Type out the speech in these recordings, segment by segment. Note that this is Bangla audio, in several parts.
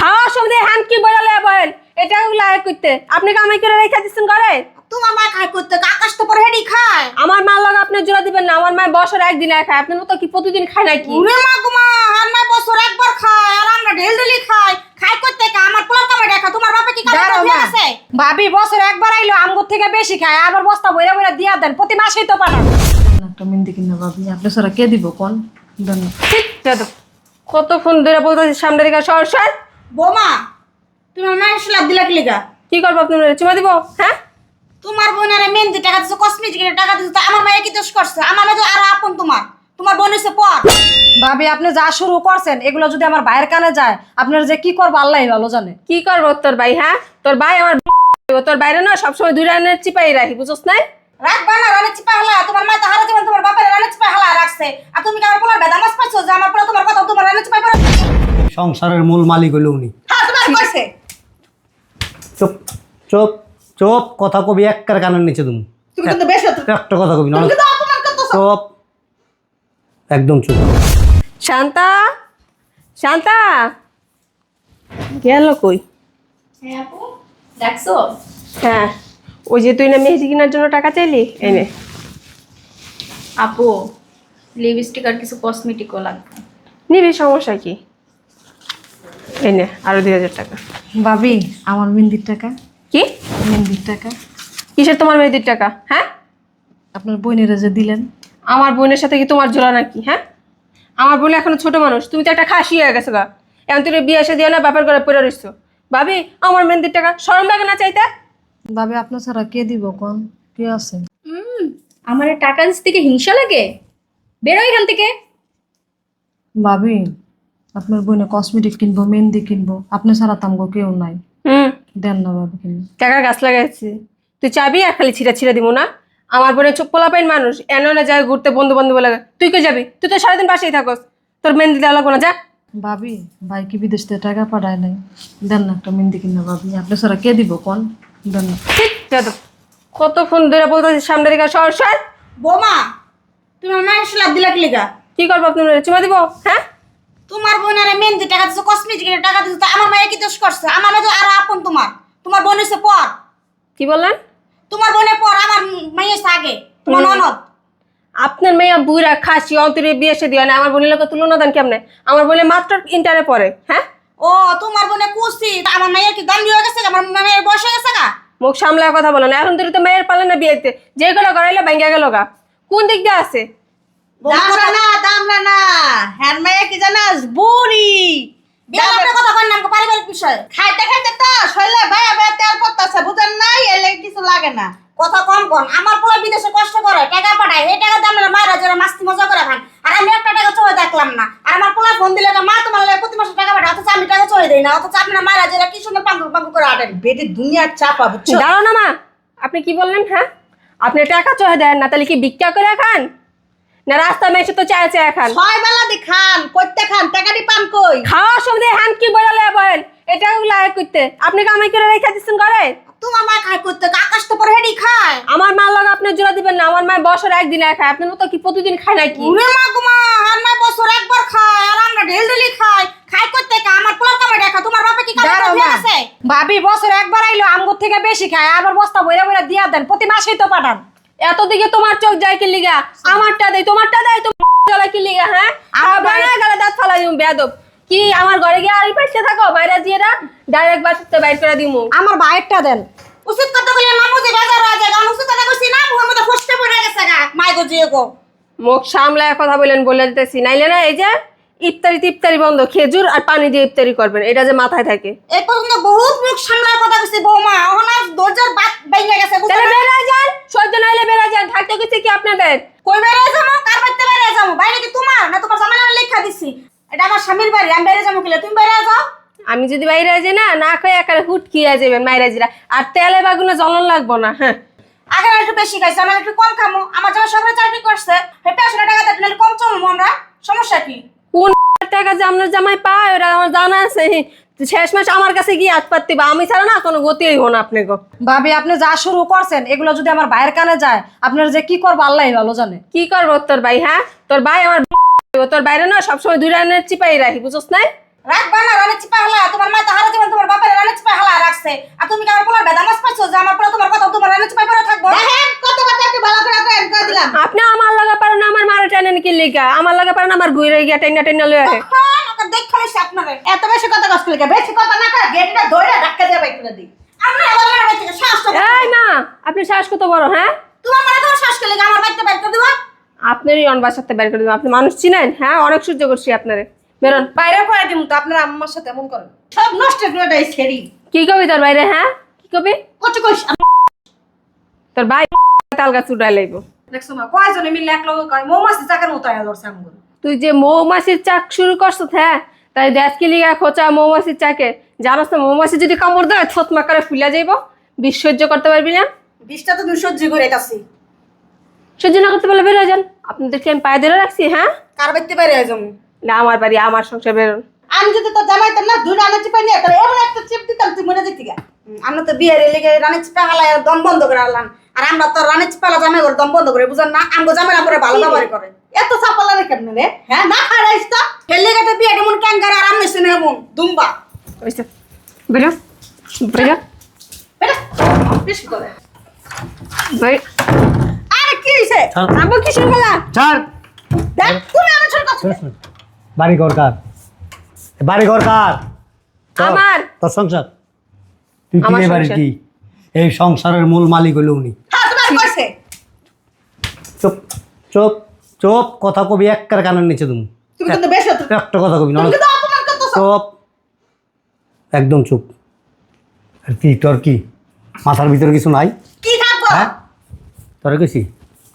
খাওয়ার সময় হ্যান্ড কি বলে বলেন এটা লাইক করতে আপনি কামাই করে রেখে দিচ্ছেন ঘরে? তোমার মা খায় করতে আকাশ তো পরে হেডি খায়। আমার মা লগে আপনি জোড়া দিবেন না আমার মা বছর একদিন এক খায়। আপনার মতো কি প্রতিদিন খায় নাকি? উরে মা গুমা আর মা বছর একবার খায় আর আমরা ঢেল ঢেলি খাই। খাই করতে কা? আমার পোলার কামাই দেখা তোমার বাপে কি কামাই করে আছে? ভাবি বছর একবার আইলো আমগুর থেকে বেশি খায় আবার বস্তা বইরা বইরা দিয়া দেন প্রতি মাসেই তো পাঠান। একটা মিন্দি কিনা ভাবি আপনি সারা কে দিব কোন? দেন ঠিক দাদা কত ফোন ধরে বলতেছি সামনে দিকে সর সর। বোমা তুমি আমার মায়ের লাভ দিলা কিলিগা কি করব আপনি চুমা দিব হ্যাঁ? তোমার বোনের মেহেন্দি টাকা দিছো কসমেটিকের টাকা দিছো তা আমার মায়ের কি দোষ করছে? আমার মেয়ে তো আরও আপন তোমার। তোমার বোন হচ্ছে পর। ভাবি আপনি যা শুরু করছেন এগুলো যদি আমার ভাইয়ের কানে যায় আপনার যে কি করব আল্লাহ ভালো জানে। কি করব তোর ভাই হ্যাঁ? তোর ভাই আমার তোর বাইরে না সবসময় দুই রানের চিপাই রাখি বুঝছ না রাখবা না রানে চিপা হালা। তোমার মা তো হারা জীবন তোমার বাপের রানে চিপা হালা রাখছে। আর তুমি কি আমার পোলার বেদা মাছ পাইছো? যে আমার পোলা তোমার কথা তোমার রানে চিপাই পড়ে সংসারের মূল মালিক হইল উনি। হ্যাঁ তোমার কইছে। চুপ চুপ চুপ কথা কবি একটার কানের নিচে তুমি তুমি কিন্তু বেশ একটা কথা কবি না চুপ একদম চুপ। শান্তা শান্তা গেল কই? হ্যাঁ আপু দেখছ? হ্যাঁ ওই যে তুই না মেহেদি কেনার জন্য টাকা চাইলি? এনে আপু লিপস্টিক আর কিছু কসমেটিকও লাগবে। নিবি সমস্যা কি? এনে আরও দুই হাজার টাকা। ভাবি আমার মিন্দির টাকা? কি? মিন্দির টাকা। কিসের তোমার মেহেদির টাকা? হ্যাঁ? আপনার বোনেরা যে দিলেন। আমার বোনের সাথে কি তোমার জোড়া নাকি? হ্যাঁ? আমার বোন এখনও ছোট মানুষ তুমি তো একটা খাসি হয়ে গেছো গা। এখন তুমি বিয়ে এসে দিয়ে না ব্যাপার করে পড়ে রইছো। ভাবি আমার মেহেদির টাকা সরম লাগে না চাইতে? ভাবি আপনার ছাড়া কে দিব কোন কে আছে? হুম আমার টাকা থেকে হিংসা লাগে? বেরো এখান থেকে। ভাবি আপনার বোনে কসমেটিক কিনবো মেহেন্দি কিনবো আপনি ছাড়া তামগো কেউ নাই। হুম। দেন না ভাবি কিনে টাকার গাছ লাগাইছি। তুই চাবি আর খালি ছিঁড়া ছিঁড়া দিব না? আমার বোনের চোখ পোলাপাইন মানুষ এনে না যায় ঘুরতে বন্ধু বান্ধব লাগে। তুই কে যাবি? তুই তো সারাদিন পাশেই থাকস। তোর মেহেন্দি দেওয়া লাগবো না যা। ভাবি ভাই কি বিদেশ থেকে টাকা পাঠায় নাই? দেন না একটা মেহেন্দি কিনা ভাবি। আপনি ছাড়া কে দিব কোন? দেন না। কত ফোন ধরে বলতেছি সামনে দিকে সর সর। বোমা তুমি আমার লাভ দিলা কি লিগা? কি করব আপনি চুমা দিব হ্যাঁ? তোমার বোনের মেহেন্দি টাকা দিছো কসমেটিকের টাকা দিছো তা আমার মায়ের কি দোষ করছে? আমার মেয়ে তো আরও আপন তোমার। তোমার বোন হচ্ছে পর। কি বললেন? তোমার বোনের পর আমার মাইয়ের হচ্ছে আগে তোমার ননদ। আপনার মেয়ে বুড়া খাসি অন্তরে বিয়ে এসে দিয়ে না আমার বোনের লোক তুলনা দেন কেমনে? আমার বোনে মাত্র ইন্টারে পড়ে হ্যাঁ? ও তোমার বোনে কুসি তা আমার মায়ের কি দাম হয়ে গেছে? আমার মায়ের বয়স হয়ে গেছে গা? মুখ সামলায় কথা বলো না এখন তুই তো মেয়ের পালে না বিয়েতে যে গুলো করাইলে ব্যাঙ্গা গেল গা। কোন দিক দিয়ে আছে? দামরা না দামরা না হ্যাঁ মাইয়া কি জানাস? বুড়ি। বেলাপের কথা কর নাম পারিবারিক বিষয় খাইতে খাইতে তো শৈলে ভাইয়া ভাইয়া তেল পড়তাছে বুঝেন নাই? কিছু লাগে না। কথা কম কম আমার পোলা বিদেশে কষ্ট করে টাকা পাঠায় এই টাকা দাম না মায়েরা যারা মাস্তি মজা করে খান আর আমি একটা টাকা চলে দেখলাম না। আর আমার পোলা ফোন দিলে মা তোমার লাগে প্রতি মাসে টাকা পাঠায় অথচ আমি টাকা চলে দেই না অথচ আপনার মায়েরা যারা কি সুন্দর করে আটেন বেটি দুনিয়ার চাপা বুঝছ? দাঁড়াও না মা। আপনি কি বললেন হ্যাঁ? আপনি টাকা চহে দেন না তাহলে কি ভিক্ষা করে খান? না রাস্তা মেসে তো চায় চায় খান। ছয় বেলা দি খান করতে খান টাকাটি পান কই? খাওয়ার সময় হ্যান্ড কি বলে বলেন এটা লাইক করতে। আপনি কামাই করে রেখে দিচ্ছেন ঘরে? তোমার মা খায় করতে আকাশ তো পরে হেডি খায়। আমার মা লগে আপনি জোড়া দিবেন না আমার মা বছর একদিন এক খায়। আপনার মতো কি প্রতিদিন খায় নাকি? উরে মা গুমা আমার মা বছর একবার খায় আর আমরা ঢেল ঢেলি খাই। খাই করতে কা? আমার পোলার কামাই দেখা তোমার বাপে কি কামাই করে আছে? ভাবি বছর একবার আইলো আমগুর থেকে বেশি খায় আবার বস্তা বইরা বইরা দিয়া দেন প্রতি মাসেই তো পাঠান। এত দিকে তোমার চোখ যায় কি লিগা? আমারটা দেয় তোমারটা দেয় তোমার জ্বালা কি লিগা হ্যাঁ? আমার বানা গেলে দাঁত ফালাই দিমু বেয়াদব। কি আমার ঘরে গিয়ে আড়ি পাইতে থাকো? বাইরে দিয়ে না ডাইরেক্ট বাসাতে বাইর করে দিমু। আমার ভাইয়েরটা দেন। উচিত কথা বলে মামু যে বাজার আছে কারণ উচিত কথা কইছি না মুহের মধ্যে ফসকে পড়ে গেছে গা। মাই গো জিয়ে গো। মুখ সামলায় কথা বলেন বলে দিতেছি। নাইলে না এই যে ইফতারি টিফতারি বন্ধ খেজুর আর পানি দিয়ে ইফতারি করবেন এটা যে মাথায় থাকে। এই পর্যন্ত বহুত মুখ সামলার কথা কইছি বৌমা। এখন আর দরজার বাত বাইরে গেছে তাহলে? বেড়া যান সহ্য নাইলে থাকতে গেছে কি আপনাদের? কই বাইরে যাব? কার বাড়িতে বাইরে যাব? বাইরে কি তোমার? না তোমার জামাই নামে লেখা দিছি। এটা আমার স্বামীর বাড়ি আমি বাইরে যাব কিলে? তুমি বাইরে যাও। আমি যদি বাইরে যাই না না খেয়ে একারে হুটকি যাবেন মাইরা জিরা আর তেলে বাগুনে জ্বলন লাগবো না হ্যাঁ। আগে একটু বেশি খাইছে আমরা একটু কম খামো। আমার জামাই সরকারি চাকরি করছে হেঁটে আসলে টাকা দেয় কম চলবো আমরা। সমস্যা কি? কোন টাকা যে আপনার জামাই পায় ওরা আমার জানা আছে। শেষ মাস আমার কাছে গিয়ে পাততে বা আমি ছাড়া না কোনো গতিই হন আপনি গো ভাবি আপনি যা শুরু করছেন এগুলো যদি আমার ভাইয়ের কানে যায় আপনার যে কি করব আল্লাহ ভালো জানে। কি করব তোর ভাই হ্যাঁ? তোর ভাই আমার তোর বাইরে না সবসময় দুই রানের চিপাই রাখি বুঝছ না রাখবা না চিপা হালা। তোমার মা তাহারা জীবন তোমার বাপের চিপা হালা রাখছে। আর তুমি পাইছো যে আমার পোলা তোমার কথা তোমার রানে চিপা পড়ে থাকব? দেখেন কত কথা একটু ভালো করে করেন করে দিলাম। আপনি আমার লাগা পারেন না আমার মারা টেনেন কি লিগা? আমার লাগা পারেন আমার ঘুরে গিয়া টেনা টেনা লয়ে আপনারে। এত বেশি কথা কষ্ট লাগে বেশি কথা না গেটটা ধরে ধাক্কা দিয়ে বাইক করে দিই। আমরা আবার মারা থেকে শ্বাস তো এই মা আপনি শ্বাস কত বড় হ্যাঁ? তোমার তোমার শ্বাস করে আমার বাইকটা বাইক করে দিবা? আপনারই অন বাসাতে বের করে দেবো। আপনি মানুষ চিনেন হ্যাঁ? অনেক সহ্য করছি আপনারে। বেরোন। বাইরে করে দিমু তো আপনার আম্মার সাথে এমন করেন। সব নষ্ট করে দেয় ছেড়ি কি কবি তোর বাইরে হ্যাঁ? কি কবি? কত কইস। তোর ভাই তাল গাছ লাইব। দেখছ মা কয়জনে মিলে এক লগে কয় মৌমাছি চাকের মতো আয়া ধরছে আমগুলো। তুই যে মৌমাছির চাক শুরু করছ হ্যাঁ? তাই দেখ কি লিগা খোঁচা মৌমাছির চাকে। জানাস না মৌমাছি যদি কামড় দেয় থতমা করে ফুলে যাইব। বিষ সহ্য করতে পারবি না। বিষটা তো তুমি সহ্য করে এটাছি সহ্য না করতে পারলে বেরো যান। আপনাদেরকে আমি পায়ে ধরে রাখছি হ্যাঁ? কার বাইতে বাইরে যাব? না আমার বাড়ি আমার সংসার বেরোন আমি যদি তো জামাইতাম না দুই রানে চিপা নিয়ে তাহলে এমন একটা চিপ দিতাম তুই মনে যেতি গা। আমরা তো বিয়ের লেগে রানে চিপা হালাই দম বন্ধ করে আনলাম। আর আমরা তো রানে চিপালা জামাই করে দম বন্ধ করে বুঝেন না? আমগো জামাই আমরা ভালো ব্যবহার করে। এত চাপালা রে কেমনে রে? হ্যাঁ। না খারাইস তো? হেলে গেতে বিয়ে এমন ক্যাঙ্গার আর আমনে শুনে এমন? দুম্বা। ওইসে বেরো। বেরো। বেটা বেশি করে। বেরো আরে কি হইছে। আব্বু কি শুরু করলা ছাড়। দেখ তুমি আমার ছোট কথা শোন, শোন। বাড়ি ঘর কার? বাড়ি ঘর কার? আমার। তোর সংসার? তুই কিনে বাড়ি কি? এই সংসারের মূল মালিক হইল উনি। হ্যাঁ চুপ চুপ চুপ কথা কবি এক কানের নিচে তুমি। একটা কথা কবি চুপ একদম চুপ। আর কি তোর কি? মাথার ভিতরে কিছু নাই? হ্যাঁ? তোরে কইছি?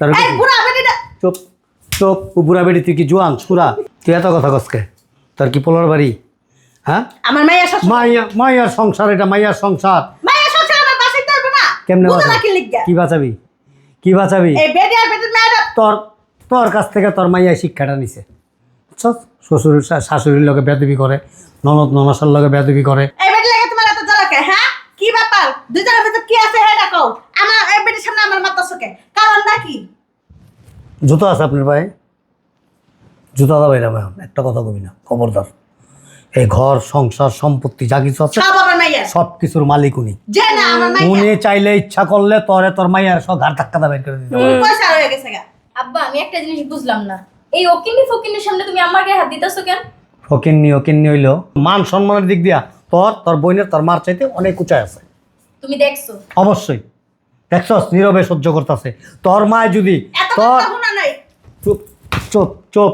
তোরে চুপ চুপ বুড়া বেড়ি তুই কি জোয়ান সুরা? তুই এত কথা কসকে তোর কি পোলার বাড়ি? হ্যাঁ? আমার শ্বশুর মাইয়া মাইয়ার সংসার এটা মাইয়ার সংসার মেয়ে শ্বশুর আমার বাসাইতে হবে না কেমনে কি বাঁচাবি? কি বাঁচাবি? তোর তোর কাছ থেকে তোর মাইয়া শিক্ষাটা নিছে। বুঝছস? শ্বশুর শাশুড়ির লগে বেদবি করে ননদ ননসার লগে বেদবি করে। হ্যাঁ? কি ব্যাপার? দুজনের ভিতর কি আছে হেডা কও। আমার এই বেটির সামনে আমার মাথা সুকে কারণ নাকি জুতো আছে আপনার পায়ে? জুতো দাবাই না একটা কথা কবি না খবরদার। এই ঘর সংসার সম্পত্তি যা কিছু আছে সব মেয়ে কিছুর মালিক উনি। উনি চাইলে ইচ্ছা করলে তরে তোর মাইয়ার সব ঘাট ধাক্কা দাবাই করে দিতে আব্বা আমি একটা জিনিস বুঝলাম না। এই ওকিনি ফকিনের সামনে তুমি আমার গায়ে হাত দিতেছো কেন? ফকিন্নি হইল মান সম্মানের দিক দিয়া তোর তোর বোনের তোর মার চাইতে অনেক উঁচায় আছে। তুমি দেখছ? অবশ্যই। দেখছস? নীরবে সহ্য করতেছে। তোর মা যদি তোর কথা শোনা নাই। চুপ চুপ চুপ।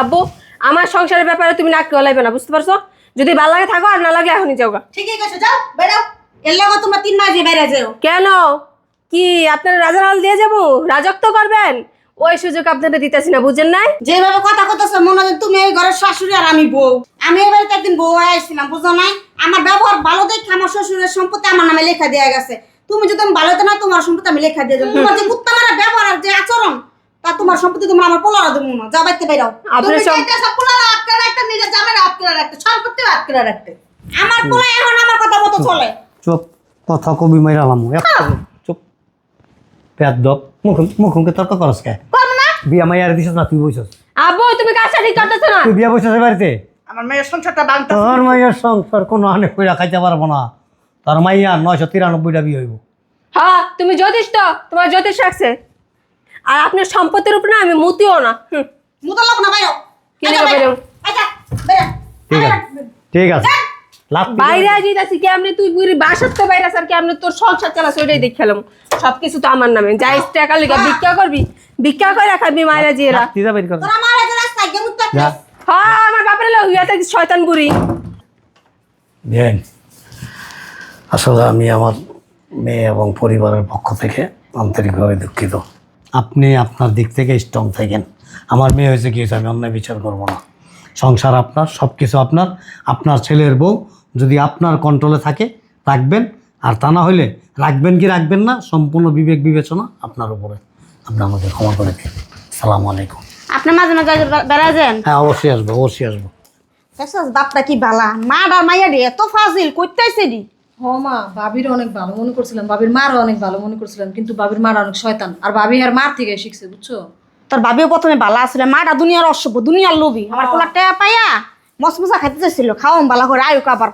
আব্বু আমার সংসারের ব্যাপারে তুমি নাক গলাইবে না বুঝতে পারছ? যদি ভালো লাগে থাকো আর না লাগে এখনই যাও গা। ঠিকই কইছো যাও বেরাও এর লাগো তোমরা তিন মাস দিয়ে বাইরে যাও। কেন? কি আপনারা রাজার হাল দিয়ে যাব? রাজত্ব করবেন? ওই সুযোগ আপনাদের দিতেছি না বুঝেন নাই? যেভাবে কথা কইতেছো মনে হয় তুমি এই ঘরের শাশুড়ি আর আমি বউ। আমি এবারে তো একদিন বউ হয়ে আসছিলাম বুঝো নাই? আমার ব্যবহার ভালো দেখে আমার শ্বশুরের সম্পত্তি আমার নামে লেখা দেওয়া গেছে। তুমি যদি আমি ভালো না তোমার সম্পত্তি আমি লেখা দিয়ে দেবো তোমার যে কুত্তা মারা ব্যবহার আর যে আচরণ তা তোমার সম্পত্তি তোমার আমার পোলারা দেবো না যা বাইতে বাইরাও তুমি সব- চাইতেছো পোলারা আটকে রাখতে নিজের জামাইরা আটকে রাখতে সম্পত্তি আটকে রাখতে। আমার পোলা এখন আমার কথা মতো চলে। চুপ। কথা কবি মাইরালাম চুপ। পেট দপ মুখ মুখকে তর্ক করস কে? করব না। বিয়া মাইয়ার দিছস না তুই বইছস? আব্বু তুমি ঠিক করতেছো না? তুই বিয়া বইছস বাড়িতে? আমার মেয়ের সংসারটা বাংটা তোর মাইয়ার সংসার কোনো আনে কইরা খাইতে পারব না। তোর মাইয়া নয়শো তিরানব্বইটা বিয়ে হইব। হ্যাঁ তুমি জ্যোতিষ তো তোমার জ্যোতিষ রাখছে। আর আপনার সম্পত্তির উপর না আমি মুতিও না মুতো লোক না বাইরো কি বাইরো? আচ্ছা ঠিক আছে। ঠিক আছে। লাভ বাইরে যেতেছি কেমনি তুই বুড়ি বাসার তো বাইরে আর কেমনি তোর সংসার চালাস ওইটাই দেখালাম সবকিছু তো আমার নামে। যাই টাকা লিখা ভিক্ষা করবি ভিক্ষা করে খাবি মায়েরা জিয়েরা হ্যাঁ আমার বাপের লোক হইয়া শয়তান বুড়ি। বেন আসলে আমি আমার মেয়ে এবং পরিবারের পক্ষ থেকে আন্তরিকভাবে দুঃখিত। আপনি আপনার দিক থেকে স্ট্রং থাকেন। আমার মেয়ে হয়েছে কি হয়েছে আমি অন্যায় বিচার করব না। সংসার আপনার সব কিছু আপনার। আপনার ছেলের বউ যদি আপনার কন্ট্রোলে থাকে রাখবেন। আর তা না হলে রাখবেন কি রাখবেন না সম্পূর্ণ বিবেক বিবেচনা আপনার উপরে। আপনি আমাকে ক্ষমা করে দিন। সালাম আলাইকুম। আপনি মাঝে মাঝে বেড়া যান হ্যাঁ অবশ্যই আসব অবশ্যই আসব। বাপটা কি বালা। মা আর মাইয়া রে এত ফাজিল কইতেছে দি হ মা বাবির অনেক ভালো মনে করছিলাম। বাবির মারও অনেক ভালো মনে করছিলাম। কিন্তু বাবির মার অনেক শয়তান। আর বাবি আর মার থেকে শিখছে বুঝছ? তোর বাবিও প্রথমে বালা আসলে মাটা দুনিয়ার অসভ্য দুনিয়ার লোভী। আমার পোলা টাকা পাইয়া মসমসা খাইতে চাইছিল খাওয়াম বালা করে আয়ুক আবার